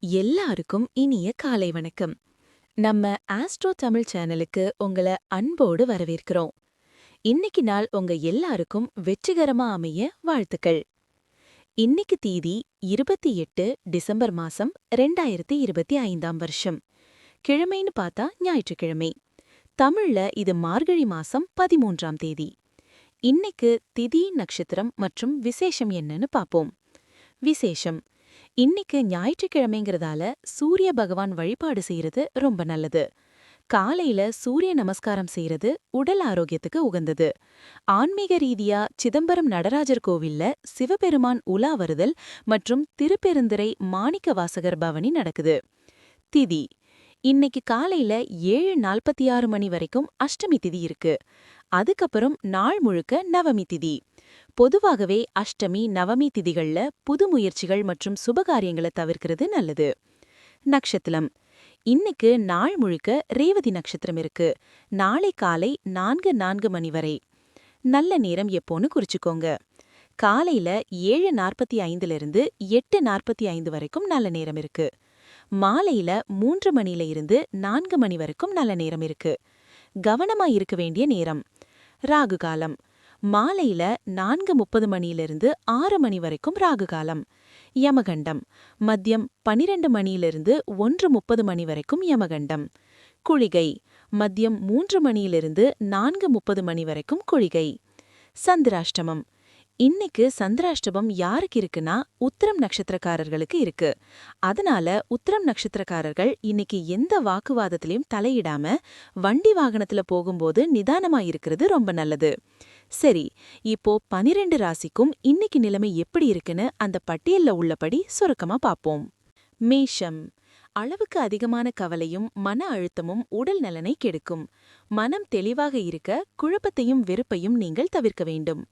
எல்லாருக்கும் இனிய காலை வணக்கம். நம்ம ஆஸ்ட்ரோ தமிழ் சேனலுக்கு உங்கள அன்போடு வரவேற்கிறோம். இன்னைக்கு நாள் உங்க எல்லாருக்கும் வெற்றிகரமா அமைய வாழ்த்துக்கள். இன்னைக்கு தீதி இருபத்தி எட்டு டிசம்பர் மாசம் ரெண்டாயிரத்தி இருபத்தி ஐந்தாம் வருஷம். கிழமைன்னு பார்த்தா ஞாயிற்றுக்கிழமை. தமிழ்ல இது மார்கழி மாசம் பதிமூன்றாம் தேதி. இன்னைக்கு திதி நட்சத்திரம் மற்றும் விசேஷம் என்னன்னு பார்ப்போம். விசேஷம். இன்னைக்கு ஞாயிற்றுக்கிழமைங்கிறதால சூரிய பகவான் வழிபாடு செய்யறது ரொம்ப நல்லது. காலையில சூரிய நமஸ்காரம் செய்யறது உடல் ஆரோக்கியத்துக்கு உகந்தது. ஆன்மீக ரீதியா சிதம்பரம் நடராஜர் கோவில்ல சிவபெருமான் உலா வருதல் மற்றும் திருப்பெருந்துறை மாணிக்க வாசகர் பவனி நடக்குது. திதி. இன்னைக்கு காலையில ஏழு நாற்பத்தி ஆறு மணி வரைக்கும் அஷ்டமி திதி இருக்கு. அதுக்கப்புறம் நாள் முழுக்க நவமி திதி. பொதுவாகவே அஷ்டமி நவமி திதிகள்ல புது முயற்சிகள் மற்றும் சுபகாரியங்களை தவிர்க்கிறது நல்லது. நட்சத்திரம் இன்னைக்கு நாள் முழுக்க ரேவதி நட்சத்திரம் இருக்கு. நாளை காலை நான்கு நான்கு மணி வரை. நல்ல நேரம் எப்போன்னு குறிச்சுக்கோங்க. காலையில ஏழு நாற்பத்தி ஐந்துல இருந்து எட்டு நாற்பத்தி ஐந்து வரைக்கும் நல்ல நேரம் இருக்கு. மாலையில மூன்று மணில இருந்து நான்கு மணி வரைக்கும் நல்ல நேரம் இருக்கு. கவனமா இருக்க வேண்டிய நேரம். ராகு காலம். மாலையில நான்கு முப்பது மணியிலிருந்து ஆறு மணி வரைக்கும் ராகு காலம். யமகண்டம். மதியம் பனிரெண்டு மணியிலிருந்து ஒன்று முப்பது மணி வரைக்கும் யமகண்டம். குழிகை மதியம் மூன்று மணியிலிருந்து நான்கு முப்பது மணி வரைக்கும் குழிகை சந்திராஷ்டமம். இன்னைக்கு சந்திராஷ்டமம் யாருக்கு இருக்குன்னா உத்திரம் நட்சத்திரக்காரர்களுக்கு இருக்கு. அதனால உத்திரம் நட்சத்திரக்காரர்கள் இன்னைக்கு எந்த வாக்குவாதத்திலையும் தலையிடாம வண்டி வாகனத்துல போகும்போது நிதானமா இருக்கிறது ரொம்ப நல்லது. சரி இப்போ பனிரெண்டு ராசிக்கும் இன்னைக்கு நிலைமை எப்படி இருக்குன்னு அந்த பட்டியல்ல உள்ளபடி சுருக்கமா பாப்போம் மேஷம். அளவுக்கு அதிகமான கவலையும் மன அழுத்தமும் உடல் நலனை கெடுக்கும். மனம் தெளிவாக இருக்க குழப்பத்தையும் வெறுப்பையும் நீங்கள் தவிர்க்க வேண்டும்.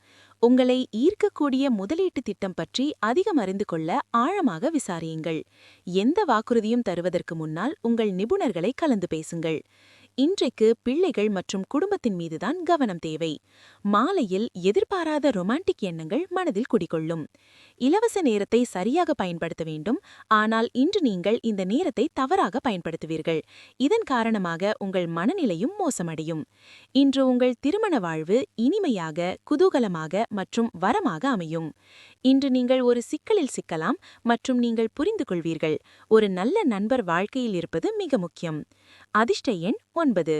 உங்களை ஈர்க்கக்கூடிய முதலீட்டு திட்டம் பற்றி அதிகம் அறிந்து கொள்ள ஆழமாக விசாரியுங்கள். எந்த வாக்குறுதியும் தருவதற்கு முன்னால் உங்கள் நிபுணர்களை கலந்து பேசுங்கள். இன்றைக்கு பிள்ளைகள் மற்றும் குடும்பத்தின் மீதுதான் கவனம் தேவை. மாலையில் எதிர்பாராத ரொமான்டிக் எண்ணங்கள் மனதில் குடிகொள்ளும். இலவச நேரத்தை சரியாக பயன்படுத்த வேண்டும். ஆனால் இன்று நீங்கள் இந்த நேரத்தை தவறாக பயன்படுத்துவீர்கள். இதன் காரணமாக உங்கள் மனநிலையும் மோசமடையும். இன்று உங்கள் திருமண வாழ்வு இனிமையாக குதூகலமாக மற்றும் வரமாக அமையும். இன்று நீங்கள் ஒரு சிக்கலில் சிக்கலாம் மற்றும் நீங்கள் புரிந்து கொள்வீர்கள் ஒரு நல்ல நண்பர் வாழ்க்கையில் இருப்பது மிக முக்கியம். அதிர்ஷ்ட எண் ஒன்பது.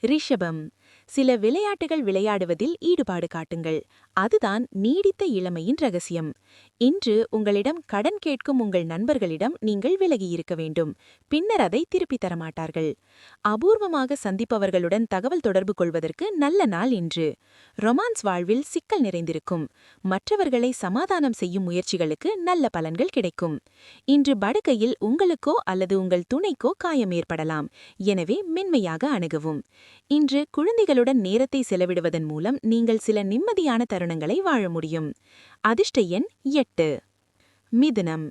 ரிஷபம். சில விளையாட்டுகள் விளையாடுவதில் ஈடுபாடு காட்டுங்கள். அதுதான் நீடித்த இளமையின் ரகசியம். இன்று உங்களிடம் கடன் கேட்கும் உங்கள் நண்பர்களிடம் நீங்கள் விலகியிருக்க வேண்டும். பின்னர் அதை திருப்பித் தரமாட்டார்கள் அபூர்வமாக சந்திப்பவர்களுடன் தகவல் தொடர்பு கொள்வதற்கு நல்ல நாள் இன்று. ரொமான்ஸ் வாழ்வில் சிக்கல் நிறைந்திருக்கும். மற்றவர்களை சமாதானம் செய்யும் முயற்சிகளுக்கு நல்ல பலன்கள் கிடைக்கும். இன்று படுக்கையில் உங்களுக்கோ அல்லது உங்கள் துணைக்கோ காயம் ஏற்படலாம். எனவே மென்மையாக அணுகவும். இன்று குழந்தைகள் குழந்தைகளுடன் நேரத்தை செலவிடுவதன் மூலம் நீங்கள் சில நிம்மதியான தருணங்களை வாழ முடியும். அதிர்ஷ்ட எண் எட்டு. மிதுனம்.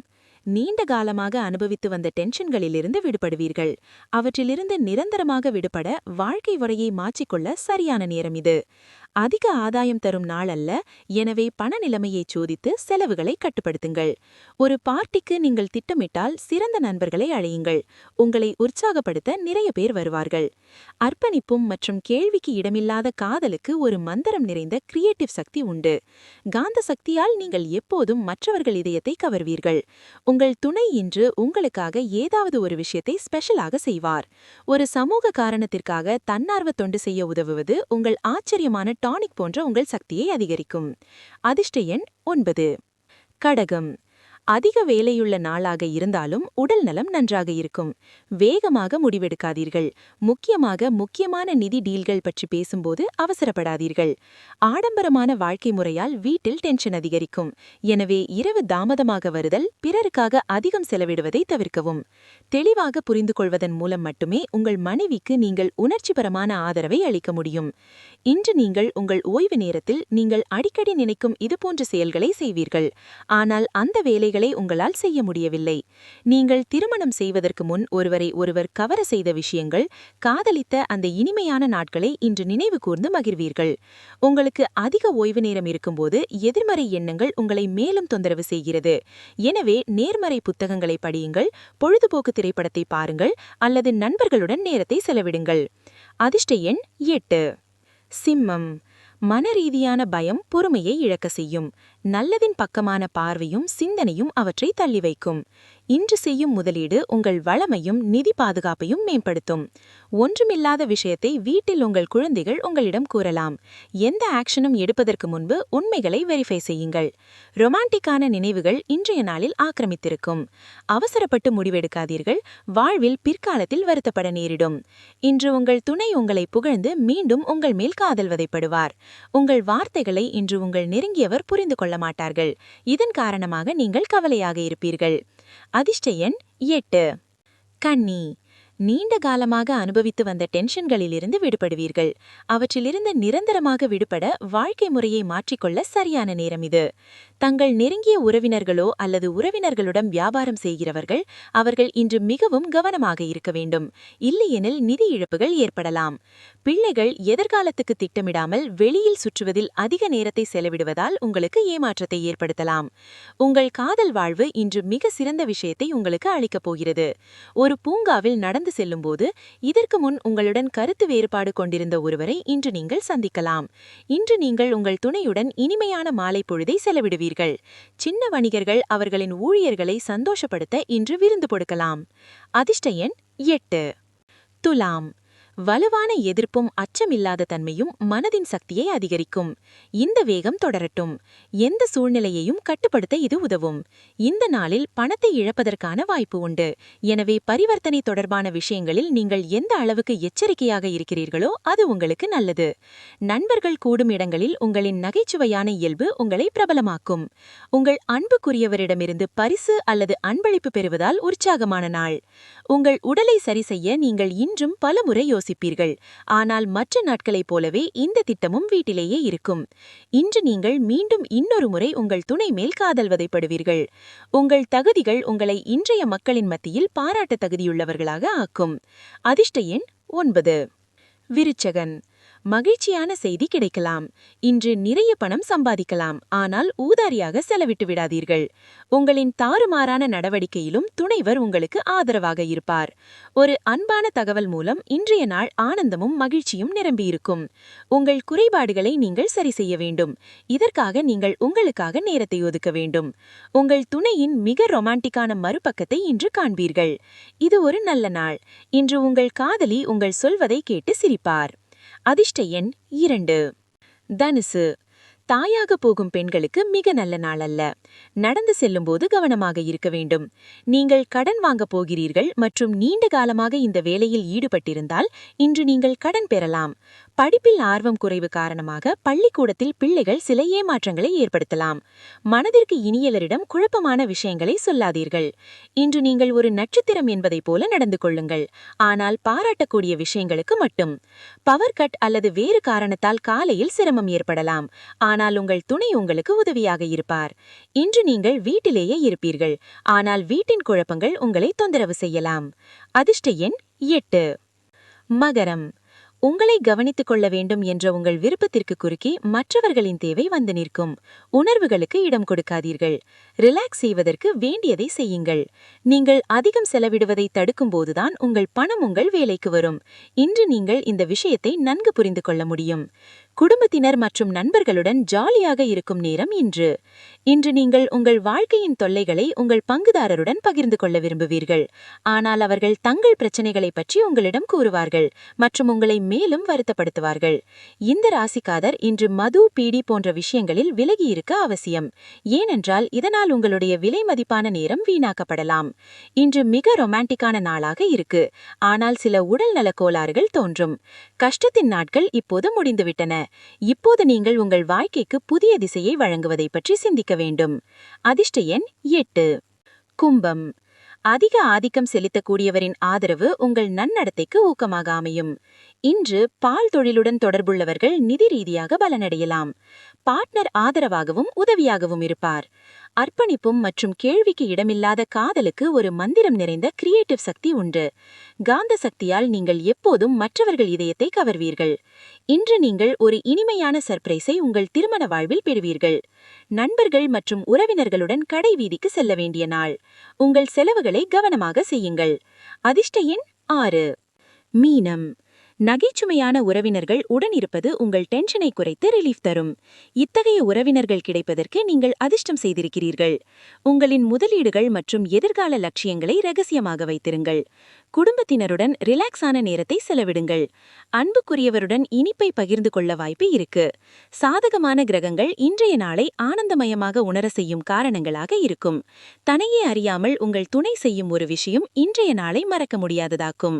நீண்ட காலமாக அனுபவித்து வந்த டென்ஷன்களிலிருந்து விடுபடுவீர்கள். அவற்றிலிருந்து நிரந்தரமாக விடுபட வாழ்க்கை முறையை மாற்றிக்கொள்ள சரியான நேரம் இது. அதிக ஆதாயம் தரும் நாள் அல்ல எனவே பண நிலைமையை சோதித்து செலவுகளை கட்டுப்படுத்துங்கள். ஒரு பார்ட்டிக்கு நீங்கள் திட்டமிட்டால் சிறந்த நண்பர்களை அழையுங்கள். உங்களை உற்சாகப்படுத்த நிறைய பேர் வருவார்கள். அர்ப்பணிப்பும் மற்றும் கேள்விக்கு இடமில்லாத காதலுக்கு ஒரு மந்திரம் நிறைந்த கிரியேட்டிவ் சக்தி உண்டு. காந்த சக்தியால் நீங்கள் எப்போதும் மற்றவர்கள் இதயத்தை கவர்வீர்கள். உங்கள் துணை இன்று உங்களுக்காக ஏதாவது ஒரு விஷயத்தை ஸ்பெஷலாக செய்வார். ஒரு சமூக காரணத்திற்காக தன்னார்வ தொண்டு செய்ய உதவுவது உங்கள் ஆச்சரியமான டானிக் போன்ற உங்கள் சக்தியை அதிகரிக்கும். அதிர்ஷ்ட எண் ஒன்பது. கடகம். அதிக வேலையுள்ள நாளாக இருந்தாலும் உடல் நலம் நன்றாக இருக்கும். வேகமாக முடிவெடுக்காதீர்கள். முக்கியமாக முக்கியமான நிதி டீல்கள் பற்றி பேசும்போது அவசரப்படாதீர்கள். ஆடம்பரமான வாழ்க்கை முறையால் வீட்டில் டென்ஷன் அதிகரிக்கும். எனவே இரவு தாமதமாக வருதல் பிறருக்காக அதிகம் செலவிடுவதை தவிர்க்கவும். தெளிவாக புரிந்து கொள்வதன் மூலம் மட்டுமே உங்கள் மனைவிக்கு நீங்கள் உணர்ச்சிபரமான ஆதரவை அளிக்க முடியும். இன்று நீங்கள் உங்கள் ஓய்வு நேரத்தில் நீங்கள் அடிக்கடி நினைக்கும் இதுபோன்ற செயல்களை செய்வீர்கள். ஆனால் அந்த வேலை வேலைகளை உங்களால் செய்ய முடியவில்லை. நீங்கள் திருமணம் செய்வதற்கு முன் ஒருவரை ஒருவர் கவர செய்த விஷயங்கள் காதலித்த அந்த இனிமையான நாட்களை இன்று நினைவு கூர்ந்து மகிழ்வீர்கள். உங்களுக்கு அதிக ஓய்வு நேரம் இருக்கும்போது எதிர்மறை எண்ணங்கள் உங்களை மேலும் தொந்தரவு செய்கிறது. எனவே நேர்மறை புத்தகங்களை படியுங்கள் பொழுதுபோக்கு திரைப்படத்தை பாருங்கள் அல்லது நண்பர்களுடன் நேரத்தை செலவிடுங்கள். அதிர்ஷ்ட எண் எட்டு. சிம்மம். மனரீதியான பயம் பொறுமையை இழக்க செய்யும். நல்லதின் பக்கமான பார்வையும் சிந்தனையும் அவற்றை தள்ளி வைக்கும். இன்று செய்யும் முதலீடு உங்கள் வளமையும் நிதி பாதுகாப்பையும் மேம்படுத்தும். ஒன்றுமில்லாத விஷயத்தை வீட்டில் உங்கள் குழந்தைகள் உங்களிடம் கூறலாம். எந்த ஆக்ஷனும் எடுப்பதற்கு முன்பு உண்மைகளை வெரிஃபை செய்யுங்கள். ரொமான்டிக்கான நினைவுகள் இன்றைய நாளில் ஆக்கிரமித்திருக்கும். அவசரப்பட்டு முடிவெடுக்காதீர்கள். வாழ்வில் பிற்காலத்தில் வருத்தப்பட நேரிடும். இன்று உங்கள் துணை உங்களை புகழ்ந்து மீண்டும் உங்கள் மேல் காதல் வதைப்படுவார் உங்கள் வார்த்தைகளை இன்று உங்கள் நெருங்கியவர் புரிந்து கொள்ள மாட்டார்கள் இதன் காரணமாக நீங்கள் கவலையாக இருப்பீர்கள். அதிர்ஷ்ட எண் எட்டு. கன்னி. நீண்ட காலமாக அனுபவித்து வந்த டென்ஷன்களிலிருந்து விடுபடுவீர்கள். அவற்றிலிருந்து நிரந்தரமாக விடுபட வாழ்க்கை முறையை மாற்றிக்கொள்ள சரியான நேரம் இது. தங்கள் நெருங்கிய உறவினர்களோ அல்லது உறவினர்களுடன் வியாபாரம் செய்கிறவர்கள் அவர்கள் இன்று மிகவும் கவனமாக இருக்க வேண்டும். இல்லையெனில் நிதி இழப்புகள் ஏற்படலாம். பிள்ளைகள் எதிர்காலத்துக்கு திட்டமிடாமல் வெளியில் சுற்றுவதில் அதிக நேரத்தை செலவிடுவதால் உங்களுக்கு ஏமாற்றத்தை ஏற்படுத்தலாம். உங்கள் காதல் வாழ்வு இன்று மிக சிறந்த விஷயத்தை உங்களுக்கு அளிக்கப் போகிறது. ஒரு பூங்காவில் நடந்த செல்லும்போது இதற்கு முன் உங்களுடன் கருத்து வேறுபாடு கொண்டிருந்த ஒருவரை இன்று நீங்கள் சந்திக்கலாம். இன்று நீங்கள் உங்கள் துணையுடன் இனிமையான மாலை பொழுதை செலவிடுவீர்கள். சின்ன வணிகர்கள் அவர்களின் ஊழியர்களை சந்தோஷப்படுத்த இன்று விருந்து கொடுக்கலாம். அதிர்ஷ்ட எண் எட்டு. துலாம். வலுவான எதிர்ப்பும் அச்சமில்லாத தன்மையும் மனதின் சக்தியை அதிகரிக்கும். இந்த வேகம் தொடரட்டும். எந்த சூழ்நிலையையும் கட்டுப்படுத்த இது உதவும். இந்த நாளில் பணத்தை இழப்பதற்கான வாய்ப்பு உண்டு. எனவே பரிவர்த்தனை தொடர்பான விஷயங்களில் நீங்கள் எந்த அளவுக்கு எச்சரிக்கையாக இருக்கிறீர்களோ அது உங்களுக்கு நல்லது. நண்பர்கள் கூடும் இடங்களில் உங்களின் நகைச்சுவையான இயல்பு உங்களை பிரபலமாக்கும். உங்கள் அன்புக்குரியவரிடமிருந்து பரிசு அல்லது அன்பளிப்பு பெறுவதால் உற்சாகமான நாள். உங்கள் உடலை சரி செய்ய நீங்கள் இன்றும் பலமுறை யோசிப்பீர்கள். ஆனால் மற்ற நாட்களைப் போலவே இந்த திட்டமும் வீட்டிலேயே இருக்கும். இன்று நீங்கள் மீண்டும் இன்னொரு முறை உங்கள் துணை மேல் காதல் வதைப்படுவீர்கள். உங்கள் தகுதிகள் உங்களை இன்றைய மக்களின் மத்தியில் பாராட்ட தகுதியுள்ளவர்களாக ஆக்கும். அதிர்ஷ்ட எண் ஒன்பது. விருச்சகன். மகிழ்ச்சியான செய்தி கிடைக்கலாம். இன்று நிறைய பணம் சம்பாதிக்கலாம். ஆனால் ஊதாரியாக செலவிட்டு விடாதீர்கள். உங்களின் தாறுமாறான நடவடிக்கையிலும் துணைவர் உங்களுக்கு ஆதரவாக இருப்பார். ஒரு அன்பான தகவல் மூலம் இன்றைய நாள் ஆனந்தமும் மகிழ்ச்சியும் நிரம்பியிருக்கும். உங்கள் குறைபாடுகளை நீங்கள் சரி செய்ய வேண்டும். இதற்காக நீங்கள் உங்களுக்காக நேரத்தை ஒதுக்க வேண்டும். உங்கள் துணையின் மிக ரொமான்டிக்கான மறுபக்கத்தை இன்று காண்பீர்கள். இது ஒரு நல்ல நாள். இன்று உங்கள் காதலி உங்கள் சொல்வதை கேட்டு சிரிப்பார். அதிர்ஷ்ட எண் இரண்டு. தனுசு. தாயாக போகும் பெண்களுக்கு மிக நல்ல நாள் அல்ல. நடந்து செல்லும்போது கவனமாக இருக்க வேண்டும். நீங்கள் கடன் வாங்கப் போகிறீர்கள் மற்றும் நீண்ட காலமாக இந்த வேலையில் ஈடுபட்டிருந்தால் இன்று நீங்கள் கடன் பெறலாம். படிப்பில் ஆர்வம் குறைவு காரணமாக பள்ளிக்கூடத்தில் பிள்ளைகள் சில ஏமாற்றங்களை ஏற்படுத்தலாம். மனதிற்கு இனியலரிடம் குழப்பமான விஷயங்களை சொல்லாதீர்கள். இன்று நீங்கள் ஒரு நட்சத்திரம் என்பதைப் போல நடந்து கொள்ளுங்கள். ஆனால் பாராட்டக்கூடிய விஷயங்களுக்கு மட்டும். பவர் கட் அல்லது வேறு காரணத்தால் காலையில் சிரமம் ஏற்படலாம். ஆனால் உங்கள் துணை உங்களுக்கு உதவியாக இருப்பார். இன்று நீங்கள் வீட்டிலேயே இருப்பீர்கள். ஆனால் வீட்டின் குழப்பங்கள் உங்களை தொந்தரவு செய்யலாம். அதிர்ஷ்ட எண் எட்டு. மகரம். உங்களை கவனித்துக் கொள்ள வேண்டும் என்ற உங்கள் விருப்பத்திற்கு குறுக்கி மற்றவர்களின் தேவை வந்து நிற்கும். உணர்வுகளுக்கு இடம் கொடுக்காதீர்கள். ரிலாக்ஸ் செய்வதற்கு வேண்டியதை செய்யுங்கள். நீங்கள் அதிகம் செலவிடுவதை தடுக்கும்போதுதான் உங்கள் பணம் உங்கள் வேலைக்கு வரும். இன்று நீங்கள் இந்த விஷயத்தை நன்கு புரிந்து கொள்ள முடியும். குடும்பத்தினர் மற்றும் நண்பர்களுடன் ஜாலியாக இருக்கும் நேரம் இன்று. இன்று நீங்கள் உங்கள் வாழ்க்கையின் தொல்லைகளை உங்கள் பங்குதாரருடன் பகிர்ந்து கொள்ள விரும்புவீர்கள். ஆனால் அவர்கள் தங்கள் பிரச்சனைகளை பற்றி உங்களிடம் கூறுவார்கள் மற்றும் உங்களை மேலும் வருத்தப்படுத்துவார்கள். இந்த ராசிக்காதர் இன்று மது பீடி போன்ற விஷயங்களில் விலகி இருக்க அவசியம். ஏனென்றால் இதனால் உங்களுடைய விலை மதிப்பான நேரம் வீணாக்கப்படலாம். இன்று மிக ரொமான்டிக்கான நாளாக இருக்கு. ஆனால் சில உடல்நல கோளாறுகள் தோன்றும். கஷ்டத்தின் நாட்கள் இப்போது முடிந்துவிட்டன. இப்போது நீங்கள் உங்கள் வாழ்க்கைக்கு புதிய திசையை வழங்குவதை பற்றி சிந்திக்க வேண்டும். அதிர்ஷ்ட எண் எட்டு. கும்பம். அதிக ஆதிக்கம் செலுத்தக்கூடியவரின் ஆதரவு உங்கள் நன்னடத்தைக்கு ஊக்கமாக அமையும். இன்று பால் தொழிலுடன் தொடர்புள்ளவர்கள் நிதி ரீதியாக பலனடையலாம். பார்ட்னர் ஆதரவாகவும் உதவியாகவும் இருப்பார். அர்ப்பணிப்பும் மற்றும் கேள்விக்கு இடமில்லாத காதலுக்கு ஒரு மந்திரம் நிறைந்த கிரியேட்டிவ் சக்தி உண்டு. காந்த சக்தியால் நீங்கள் எப்போதும் மற்றவர்கள் இதயத்தை கவர்வீர்கள். இன்று நீங்கள் ஒரு இனிமையான சர்ப்ரைஸை உங்கள் திருமண வாழ்வில் பெறுவீர்கள். நண்பர்கள் மற்றும் உறவினர்களுடன் கடை வீதிக்கு செல்ல வேண்டிய நாள். உங்கள் செலவுகளை கவனமாக செய்யுங்கள். அதிர்ஷ்ட எண் ஆறு. மீனம். நகைச்சுமையான உறவினர்கள் உடனிருப்பது உங்கள் டென்ஷனை குறைத்து ரிலீஃப் தரும். இத்தகைய உறவினர்கள் கிடைப்பதற்கு நீங்கள் அதிர்ஷ்டம் செய்திருக்கிறீர்கள். உங்களின் முதலீடுகள் மற்றும் எதிர்கால லட்சியங்களை ரகசியமாக வைத்திருங்கள். குடும்பத்தினருடன் ரிலாக்ஸான நேரத்தை செலவிடுங்கள். அன்புக்குரியவருடன் இனிப்பை பகிர்ந்து கொள்ள வாய்ப்பு இருக்கு. சாதகமான கிரகங்கள் இன்றைய நாளை ஆனந்தமயமாக உணர செய்யும் காரணங்களாக இருக்கும். தனையே அறியாமல் உங்கள் துணை செய்யும் ஒரு விஷயம் இன்றைய நாளை மறக்க முடியாததாக்கும்.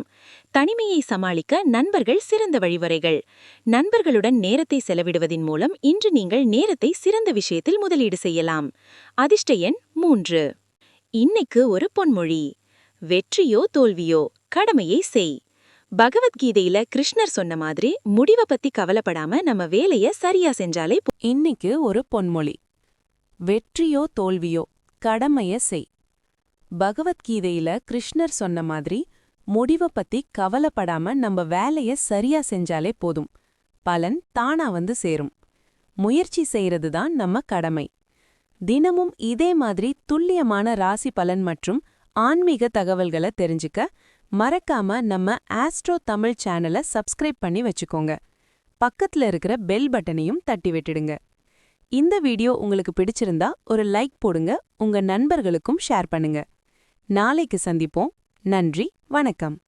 தனிமையை சமாளிக்க நண்பர்கள் சிறந்த வழிவரைகள். நண்பர்களுடன் நேரத்தை செலவிடுவதின் மூலம் இன்று நீங்கள் நேரத்தை சிறந்த விஷயத்தில் முதலீடு செய்யலாம். அதிர்ஷ்ட எண் மூன்று. இன்னைக்கு ஒரு பொன்மொழி. வெற்றியோ தோல்வியோ கடமையை செய். பகவத்கீதையில கிருஷ்ணர் சொன்ன மாதிரி முடிவை பத்தி கவலைப்படாம நம்ம வேலைய சரியா செஞ்சாலே இன்னைக்கு ஒரு பொன்மொழி. வெற்றியோ தோல்வியோ கடமைய செய். பகவத்கீதையில கிருஷ்ணர் சொன்ன மாதிரி முடிவ பத்தி கவலைப்படாம நம்ம வேலைய சரியா செஞ்சாலே போதும். பலன் தானா வந்து சேரும். முயற்சி செய்யறது தான் நம்ம கடமை. தினமும் இதே மாதிரி துல்லியமான ராசி பலன் மற்றும் ஆன்மீக தகவல்களை தெரிஞ்சுக்க மறக்காம நம்ம ஆஸ்ட்ரோ தமிழ் சேனலை சப்ஸ்கிரைப் பண்ணி வச்சுக்கோங்க. பக்கத்துல இருக்கிற பெல் பட்டனையும் தட்டி விட்டுடுங்க. இந்த வீடியோ உங்களுக்கு பிடிச்சிருந்தா ஒரு லைக் போடுங்க உங்க நண்பர்களுக்கும் ஷேர் பண்ணுங்க. நாளைக்கு சந்திப்போம். நன்றி வணக்கம்.